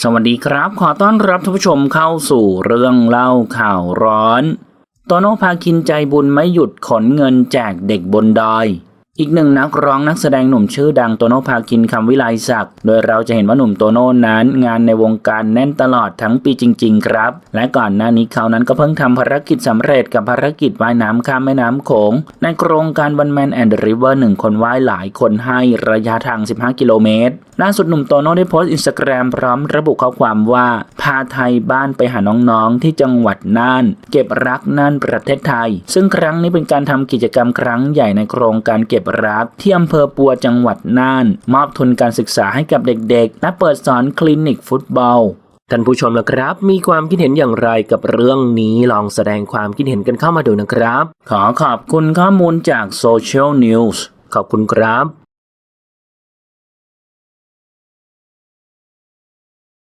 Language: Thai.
สวัสดีครับ ขอต้อนรับท่านผู้ชมเข้าสู่เรื่องเล่าข่าวร้อน โตโน่พาคินใจบุญไม่หยุดขนเงินแจกเด็กบนดอย อีกหนึ่งนักร้องนักแสดงหนุ่มชื่อดังโตโน่พาคินคำวิไลศักดิ์ โดยเราจะเห็นว่าหนุ่มโตโน่นั้น งานในวงการแน่นตลอดทั้งปีจริง ๆ ครับ และก่อนหน้านี้เขานั้นก็เพิ่งทำภารกิจสำเร็จกับภารกิจว่ายน้ำข้ามแม่น้ำโขง ในโครงการวันแมนแอนด์ริเวอร์หนึ่งคนว่ายหลายคนให้ระยะทาง 15 กิโลเมตร ล่าสุดหนุ่มโตโน่ได้โพสต์อินสตาแกรมพร้อมระบุข้อความว่า พาไทยบ้านไปหาน้องๆที่จังหวัดน่าน เก็บรักน่านประเทศไทย ซึ่งครั้งนี้เป็นการทำกิจกรรมครั้งใหญ่ในโครงการเก็บบรักที่อำเภอปัวจังหวัดน่าน มอบทุนการศึกษาให้กับเด็กๆ และเปิดสอนคลินิกฟุตบอลท่านผู้ชมละครับ มีความคิดเห็นอย่างไรกับเรื่องนี้ลองแสดงความคิดเห็นกันเข้ามาดูนะครับ ขอขอบคุณข้อมูลจากโซเชียลนิวส์ขอบคุณครับ